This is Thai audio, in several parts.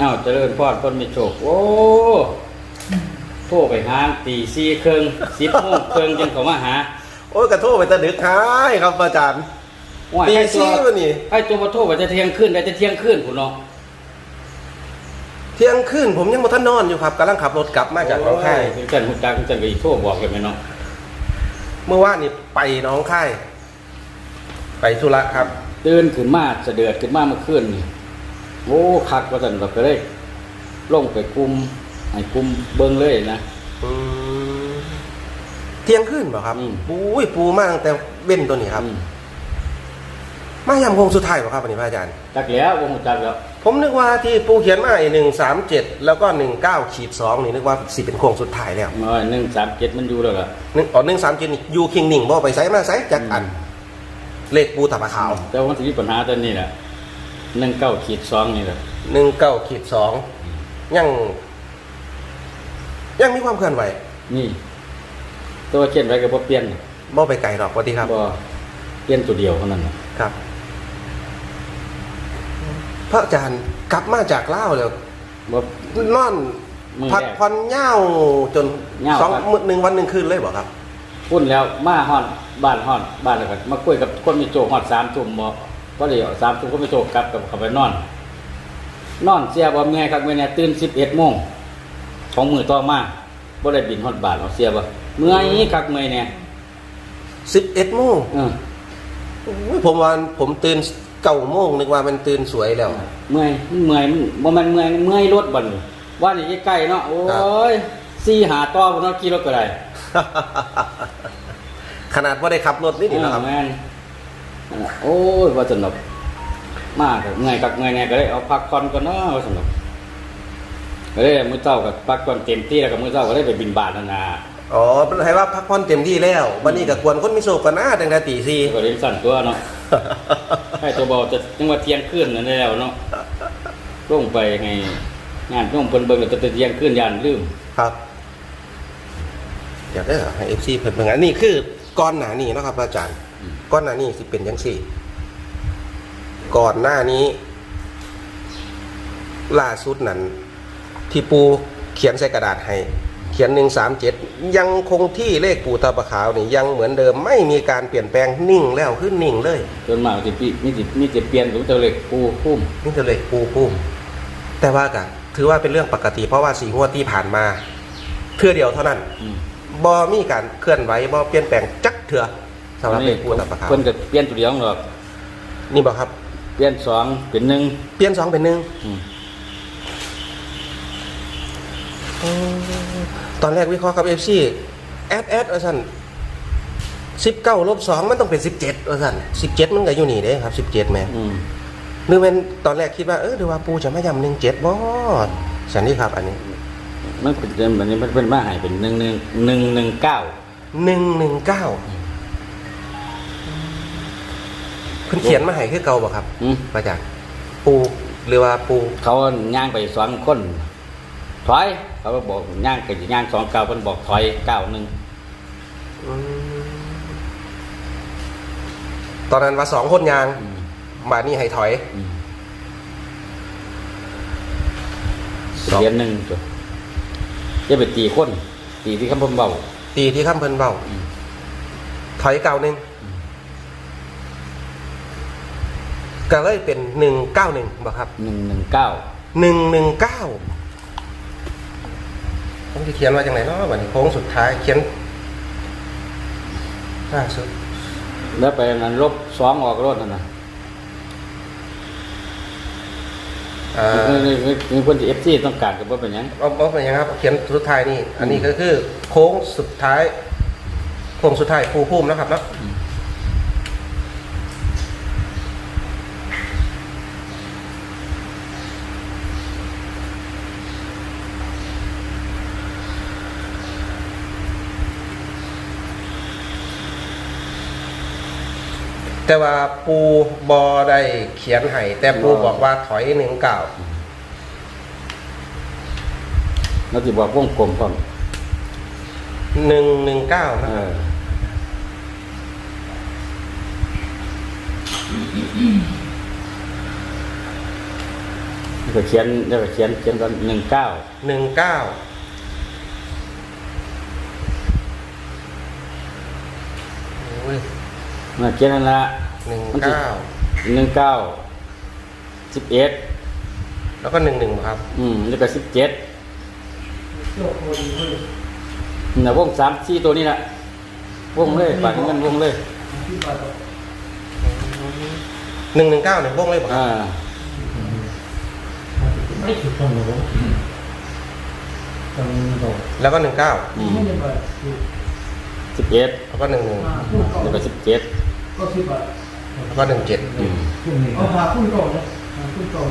อ้าวเจริญพรต้นไม่โชค โอ้โทรไปหาตีสี่ครึ่งสิบโมงครึ่งจังเขามาหาโอ้ยกระโทษไปแตะดึกหายครับอาจารย์ว่าตีให้ตัสี่ววันนี้ให้ตัวมาโทรว่าจะเที่ยงขึ้นได้จะเที่ยงขึ้นคุณเนาะเที่ยงคืนผมยังมาท่านนอนอยู่ครับกำลังขับรถกลับมาจากหน้องค่ายโคุณจันคุณจันคุณจันก็อีกโทรบอกกันไหมเนาะเมื่อวานนี่ไปหน้องค่ายไปธุระครับ ตื่นขึ้นมาเสดือดขึ้นมาเมื่อคืนนี่ โอ้คักว่าสันเราก็เลยลงไปกลุ่มให้กลุ่มเบิ้งเลยนะ อืมเที่ยงคืนเปล่าครับอืม ปูยปูมากตั้งแต่เว้นตัวนี้ครับ อืมมายำคงสุดท้ายเปล่าครับวันนี้พระอาจารย์ จักแล้ววงจักแล้วผมนึกว่าที่ปูเขียนมาไอ้หนึ่งสามเจ็ดแล้วก็หนึ่งเก้าขีดสองนี่นึกว่าสิเป็นโค้งสุดท้ายแล้วมาหนึ่งสามเจ็ดมันอยู่แล้วล่ะหนึ่งอ๋อหนึ่งสามเจ็ดนี่ยูคิงหนิงบ่ไปไซมาไซจากอัน เลขปูตาปะขาว แต่ว่าที่มีปัญหาตอนนี้แหละ หนึ่งเก้าขีดสองนี่แหละหนึ่งเก้าขีดสองยัง ยังมีความเคลื่อนไหวนี่ ตัวเขียนไว้กับบ่เปลี่ยนบ่ไปไกลหรอกสวัสดีครับบ่เปลี่ยนตัวเดียวเท่านั้นน่ะครับ พระอาจารย์กลับมาจากเล่าวแล้วบ่ นอนมื้อแรกพักผ่อนเหย้าจนเหย้าสองครับ มื้อหนึ่งวันหนึ่งคืนเลยบอกครับ พุ่นแล้วมาฮอดบ้านฮอดบ้านแล้วก็มาคุยกับคนมีโจกฮอดสามทุ่มบ่ ก็เดี๋ยวสามทุ่มก็มีโจกกลับกับเขาไปนอน นอนเสียบ่เมื่อยครับเมื่อยเนี่ยตื่นสิบเอ็ดโมงของมือต่อมาบ่ได้บินฮอดบ้านเอาเสียบ่เมื่อยคักเมื่อยเนี่ยสิบเอ็ดโมงเอออุ๊ยผมว่าผมตื่นเก้าโมงนึกว่ามันตื่นสวยแล้ว เมื่อยมันเมื่อยมันบ่แม่นเมื่อยเมื่อยรถบ่นว่านี่ใกล้ๆเนาะโอ้ยสี่หาต่อบ่เนาะขี่รถก็ได้ ขนาดว่าได้ขับรถนี่นี่นะครับ โอ้ยว่าสนุกมากเมื่อยกับเมื่อยแน่ก็เลยเอาพักผ่อนก่อนเนาะว่าสนุกก็เลยมื้อเช้าก็พักก่อนเต็มที่แล้วก็มื้อเช้าก็ได้ไปบินบาตนั่นน่ะอ๋อเป็นไงว่าพักผ่อนเต็มที่แล้ว วันนี้กับกวนคนมิโซกันนะตั้งแต่ตีสี่ก็เล่นสั่นตัวเนาะให้ตัวเบาจะจังว่าเที่ยงคืนนั่นแล้วเนาะลงไปไงงานต้องเพิ่นเบิ่งแล้วจะเที่ยงคืนยานลืมครับเดี๋ยวได้อให้เอฟซีเพิ่นเป็นไงนี่คือก้อนหนานี่เนาะครับอาจารย์อืม ก้อนหนานี่สิเป็นยังสี่ ก่อนหน้านี้ ล่าสุดนั้น ที่ปูเขียนใส่กระดาษให้ เขียนหนึ่งสามเจ็ดยังคงที่เลขปูตาปะขาวนี่ยังเหมือนเดิมไม่มีการเปลี่ยนแปลงนิ่งแล้วขึ้นนิ่งเลยจนมากสิปีมีสิมีจะเปลี่ยนตัวเล็กปูพุ่มนี่คือเลขปูปุ้มแต่ว่ากะถือว่าเป็นเรื่องปกติ เพราะว่าสีงวดที่ผ่านมาเทื่อเดียวเท่านั้นอืมบอมีการเคลื่อนไหวบอเปลี่ยนแปลงจักเถื่อ สำหรับเลขปูตาปะขาวเพิ่นก็เปลี่ยนตัวเดียวหรอกนี่บอกครับ เปลี่ยนสองเป็นหนึ่งเปลี่ยนสองเป็นหนึ่งอืมตอนแรกวิเคราะห์กับเอฟซีแอดแอดว่าสันสิบเก้าลบสองมันต้องเป็นสิบเจ็ดว่าสันสิบเจ็ดมันก็อยู่นี่เด้ครับสิบเจ็ดแม่อืมนึกเป็นตอนแรกคิดว่าเออหรือว่าปูจะไม่ยำหนึ่งเจ็ดบ่สันนี่ครับ อันนี้มันเป็นแบบนี้มันเป็นมาใหายเป็นหนึ่งหนึ่งหนึ่งหนึ่งเก้าหนึ่งหนึ่งเก้า เพิ่นเขียนมาให้คือเก่าบ่ครับอืมมาจากปูหรือว่าปูเขาย่างไปสองคนถอย เขาก็บอกย่างก็ย่างสองเก้าเพิ่นบอกถอยเก้าหนึ่งอืมตอนนั้นว่าสองคนยางอืมมานี่ให้ถอย อืมสองเรียนหนึ่งจ้ะจะไปตีคนตีที่คำพมเบา ตีที่ข้ามเพิ่นเบาอืม ถอยเก่าหนึ่ง ก็เลยเป็นหนึ่งเก้าหนึ่งบ่ครับหนึ่งหนึ่งเก้าหนึ่งหนึ่งเก้าผมจะเขียนว่าอย่างไรเนาะวันนี้โค้งสุดท้ายเขียนล่าสุดแล้วไปนั้นลบสองออกรถนั่นนะอ่ามีมีคนที่เอฟซีต้องการกับว่าเป็นหยังเอาเอาเป็นยังไงครับเขียนสุดท้ายนี่ อันนี้ก็คือโค้งสุดท้าย โค้งสุดท้ายภูพุ่มนะครับเนาะ แต่ว่าปูบอได้เขียนให้แต่ปูบอกว่าถอยหนึ่งเก่าเราจะบอกวงกลมพร้อมหนึ่งหนึ่งเก้าเอนะอก็เขียนแล้วก็เขียนเขียนก่อนหนึ่งเก้าหนึ่งเก้าโอ้ย มาเขียนนั่นละ หนึ่งเก้าหนึ่งเก้าสิบเอ็ดแล้วก็หนึ่งหนึ่งครับ อืมแล้วก็สิบเจ็ดนะวงสามสี่ตัวนี้นะวงเลยปากเงินวงเลยหนึ่งหนึ่งเก้าเนี่ยพวกเลยป่ะครับอ่าไม่ถูกต้องหรอกต้องบอกแล้วก็หนึ่งเก้าอืมไม่ได้แบบถูกสิบเอ็ดแล้วก็หนึ่งหนึ่งมาพูดก่อนแล้วก็สิบเจ็ดก็สิบบาท แล้วก็หนึ่งเจ็ดอืมพรุ่งนี้เอาหาพูดก่อนนะหาพูดก่อน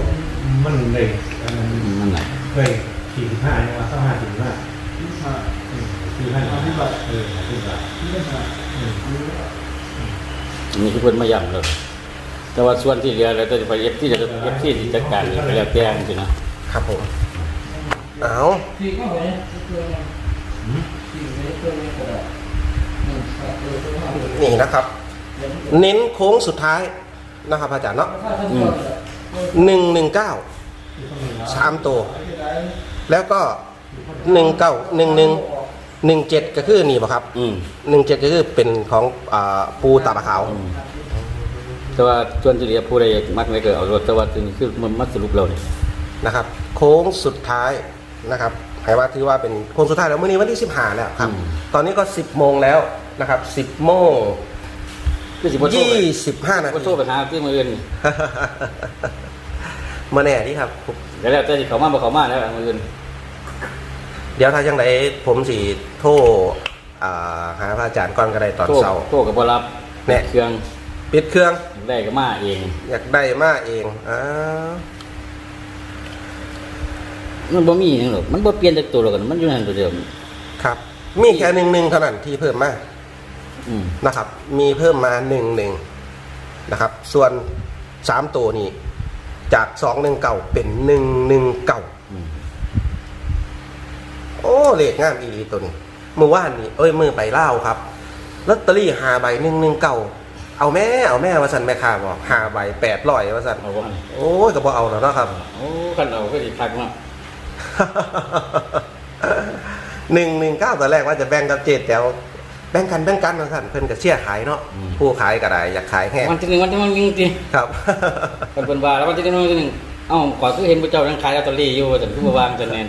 มันเลยอันนั้นนั่นแหละเคยสี่สิบห้าเนี่ยว่าเข้าห้าสิบห้าที่หาสี่ห้าหาที่บาทเออห้าสิบบาทที่ได้หาอันนี้คือเพิ่นมาย้ำเลยแต่ว่าส่วนที่เหลือเราจะไปเอฟที่จะเอฟที่จัดการนี่ไปแล้วแจ้งสินะครับผมเอาสี่ก็เหมือนเพื่อนสี่ไม่เพื่อนไม่กระดาษหนึ่งสามเออเพื่อนห้าเออนี่นะครับ เน้นโค้งสุดท้ายนะครับอาจารย์เนาะถ้าท่านก่อนหนึ่งหนึ่งเก้าสามตัว แล้วก็หนึ่งเก้าหนึ่งหนึ่งหนึ่งเจ็ดก็คือนี่ป่ะครับอืมหนึ่งเจ็ดก็คือเป็นของอาปูตาปะขาว แต่ว่าส่วนที่เหลือผู้ใดมักไม่เกิดเอารถแต่ว่าถึงคือมันมัดสรุปเราเนี่ยนะครับ โค้งสุดท้ายนะครับให้ว่าถือว่าเป็นโค้งสุดท้ายแล้วเมื่อนี้วันที่สิบห้าแล้วครับ ตอนนี้ก็สิบโมงแล้วนะครับสิบโมง คือสิบ่โทรยี่ไปสิบห้านาบ่ที โทรไปหาที่มืออื่นมาแน่ที่ครับเดี๋ยวแล้วแต่สิเขามาบ่เขามาแล้วมืออื่นเดี๋ยวถ้าจังไดผมสิโทรอ่าหาพระอาจารย์ก่อนก็ได้ตอนโทรเช้า โทรก็บ่รับแน่ เครื่องปิดเครื่องได้ก็มาเอง อยากได้มาเองอ้าวมันบ่มีหยังหรอกมันบ่เปลี่ยนจากตัวหรอกมันอยู่นั่นตัวเดิม ครับ มีแค่หนึ่งหนึ่งเท่านั้นที่เพิ่มมา อืม นะครับ มีเพิ่มมาหนึ่งหนึ่งนะครับ ส่วนสามตัวนี้ จากสองหนึ่งเก่าเป็นหนึ่งหนึ่งเก่าอืม โอ้เลขงามอีหลีตัวนี้เมื่อวานนี้เอ้ยมือไปเล่าวครับลอตเตอรี่หาใบหนึ่งหนึ่งเก่าเอาแม่เอาแม่ว่าสันแม่ค้าบอกหาใบแปดร้อยว่าสันเอาว่าโอ้ยก็บอเอาแล้วเนาะครับ โอ้คันเอาก็สิทักมาหนึ่งหนึ่งเก้าตอนแรกว่าจะแบ่งกับเจดแถว แบ่งกันแบ่งกันนะท่านเพิ่นก็เชี่ยขายเนาะผู้ขายก็ได้อยากขายแห้งวันที่หนึ่งวันที่มันจริงครับๆกันเพิ่นว่าแล้ววันที่หนึ่งวันที่หนึ่งเอ้าขอยคือเห็นพระเจ้ายังขายลอตเตอรี่อยู่ว่าซั่นคือบ่วางจังแน่น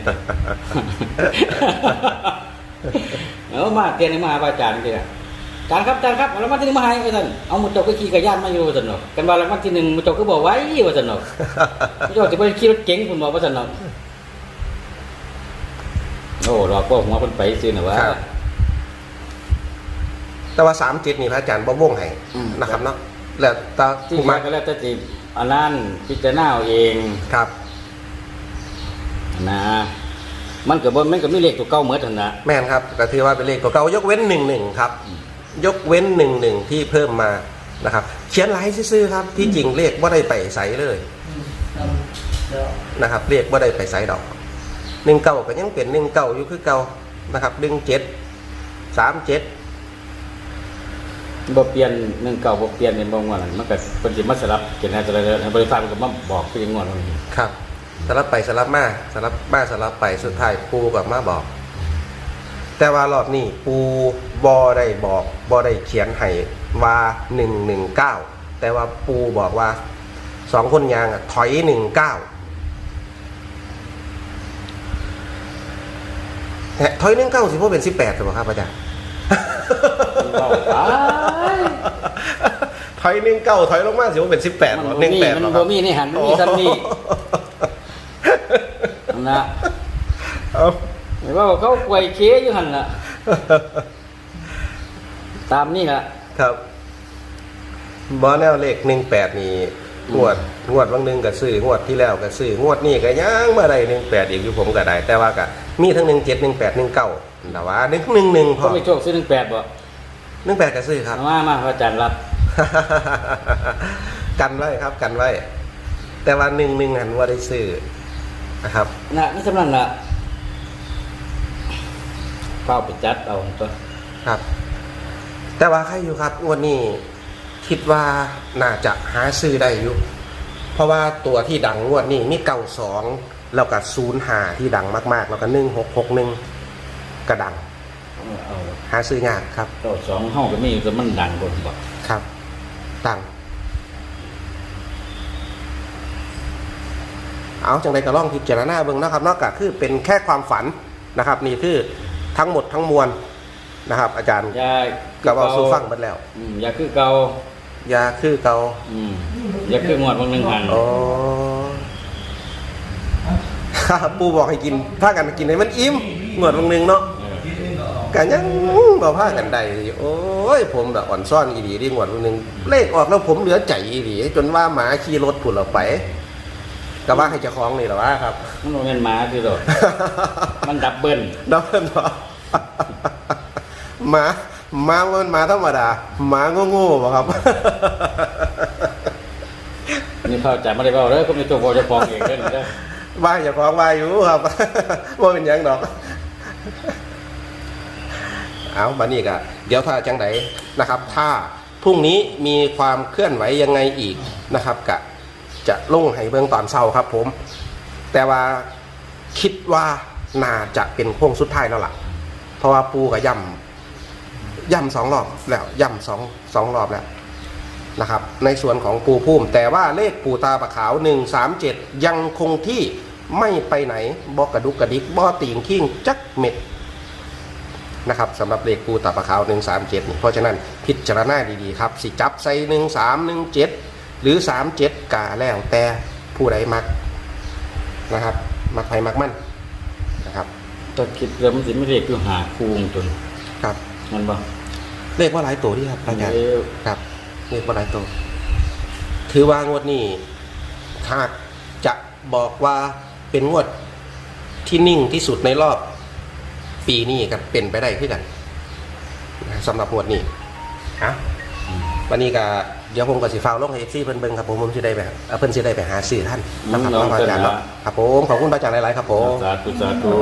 เอามาเตียนให้มาหาพระอาจารย์นี่ล่ะอาจารย์ครับอาจารย์ครับแล้ววันที่หนึ่งมาให้ว่าซั่นเอาหมุเจ้าก็ขี่กระยานมาอยู่ว่าซั่นเนาะกันว่าแล้ววันที่หนึ่งหมุเจ้าก็บอกไว้ว่าซั่นเนาะพระเจ้าสิไปขี่รถเก๋งพุ่นบอกว่าซั่นเนาะโอ้รอก็หัวเพิ่นไปซื่อน่ะว่าครับ แต่ว่าสามจิตนี่พระอาจารย์บ่วงให้อืม นะครับเนาะแล้วตาที่ผู้มามาก็แล้วแต่สิอันนั้นพิจารณาเอาเองครับ นะ มันก็บ่มันก็มีเลขตัวเก่าเหมือนกันนะแม่นครับก็ถือว่าเป็นเลขตัวเก่ายกเว้นหนึ่งหนึ่งครับ ยกเว้นหนึ่งหนึ่งที่เพิ่มมานะครับ เขียนลายซื่อๆครับ ที่จริงเลขว่าได้ไปใสเลยเดี๋ยวนะครับเลขว่าได้ไปใสดอกหนึ่งเก่าก็ยังเป็นหนึ่งเก่าอยู่คือเก่านะครับหนึ่งเจ็ดสามเจ็ด บ่เปลี่ยนหนึ่งเก่าบ่เปลี่ยนเป็นบ่งวดนั้นมันก็เพิ่นสิมาสลับเขียนให้แต่ละเดือนให้บริษัทมันก็มาบอกคือจังงวดนั้นครับ สลับไปสลับมาสลับมาสลับไปสุดท้ายปูกับมาบอก แต่ว่ารอบนี้ปูบอได้บอกบอได้เขียนให้ว่าหนึ่งหนึ่งเก้าแต่ว่าปูบอกว่าสองคนยางอะถอยหนึ่งเก้าถอยหนึ่งเก้าสิพวกเป็นสิบแปดหรือเปล่าครับอาจารย์ เว้าไปถอยหนึ่งเก้าถอยลงมาสิว่าเป็นสิบแปดมันหบ่นึ่งมีแปดมันบ่มีในหันมันมีซ้ำนี่นั่นนะเอาเห็นว่าเขาไกวเคอยู่หั่นน่ะ ตามนี่ล่ะ ครับบอแนวเลขหนึ่งแปดนี่ งวดงวดบางหนึงก็ซื้องวดที่แล้วก็ซื้องวดนี่ก็ย่างมาได้หนึ่งแปดอีกอยู่ผมก็ได้ แต่ว่าก็มีทั้งหนึ่งเจ็ดหนึ่งแปดหนึ่งเก้าแต่ว่าหนึ่งหนึ่งหนึ่งพเขาอไม่โชคซื้อ18บ่หนึ่งแปดก็ซื้อครับเอามามาพระอาจารย์รับกันไว้ครับกันไว้ แต่ว่าหนึ่งหนึ่งหันว่าได้ซื้อนะครับน่ะนี่สำนั้นล่ะเข้าไปจัดเอาตัวครับ แต่ว่าใครอยู่ครับงวันนี้ คิดว่าน่าจะหาซื้อได้อยู่ เพราะว่าตัวที่ดังงวดนี้มีเก่าสองแล้วก็ศูนย์หาที่ดังมาก ๆ แล้วก็หนึ่งหกหกหนึ่งกระดัง เอาหาซื้อยากครับ เก้าสองห้องก็มีแต่มันดังกว่าบอกครับดังเอาจังใดก็ล่องพิจารณาเบิ่งนะครับนอกจากคือเป็นแค่ความฝันนะครับ นี่คือทั้งหมดทั้งมวลนะครับ อาจารย์ อยา กับเอาซูฟังหมดแล้ว อืมอยาคือเก่า ยาคือเกาอืมอยาคืองวดบางหนึ่งหันอ๋อครับปูบอกให้กินถ้ากันกินให้มันอิ่มเหมือนบางนึงเนาะเออกันยังบ่พากันได้โอ้ย ผมแบบอ่อนซ่อนอีดีดีงวดบางนึงเลขออกแล้วผมเหลือใจอีดีจนว่าหมาขี่รถผุดเราไปก็ว่าให้เจ้าของนี่แหละว่าครับ มันบ่แม่นหมาคือดอกมันดับเบิ้ลน้องเพิ่นบอกหมา หมามันหมาธรรมดาหมาโง่ๆบ่ครับ นี่เขาจับไม่ได้เบาเลยก็มีตัวพอจะฟองเองเด้อนี่เด้อว่าอย่าฟ้องว่าอยู่ครับ ว่าเป็นหยังดอก เอามานี่กะเดี๋ยวถ้าจังไดนะครับ ถ้าพรุ่งนี้มีความเคลื่อนไหวยังไงอีกนะครับกะจะลงให้เบื้องตอนเศร้าครับผม แต่ว่าคิดว่าน่าจะเป็นโค้งสุดท้ายแล้วล่ะ เพราะว่าปูกับย่ำ ย่ำสองรอบแล้วย่ำสองสองรอบแล้วนะครับ ในส่วนของปูพุ่มแต่ว่าเลขปูตาปะขาว 137 ยังคงที่ไม่ไปไหนบอกกระดุกกระดิกบอตีงขิ้งจักเม็ดนะครับสำหรับเลขปูตาปะขาว 137นี่เพราะฉะนั้นพิจารณาดีๆครับสิจับใส่1317 หรือ 37กาแล้วแต่ผู้ใดมักนะครับ มักไผมักมันนะครับตัวคิดเรื่องมันสิไม่เรียกคือหาคูงจนครับ มันบ่เลขว่าหลายตัวที่ครับอาจารย์เอ้ยครับเลขว่าหลายตัว ถือว่างวดนี้หากจะบอกว่าเป็นงวดที่นิ่งที่สุดในรอบ ปีนี้ครับเป็นไปได้ขึ้นกันนะสำหรับงวดนี้ฮะวันนี้ก็เดี๋ยวผมก็สิฟ้าวลงให้เอฟซีเพิ่นเบิ่งครับผมผมสิได้ไปเอ่อเพิ่นสิได้ไปหาซื้อท่านนะครับน้องพระอาจารย์เพิ่นเนาะหาครับผมขอบคุณพระอาจารย์หลายๆครับผมสาธุสาธุ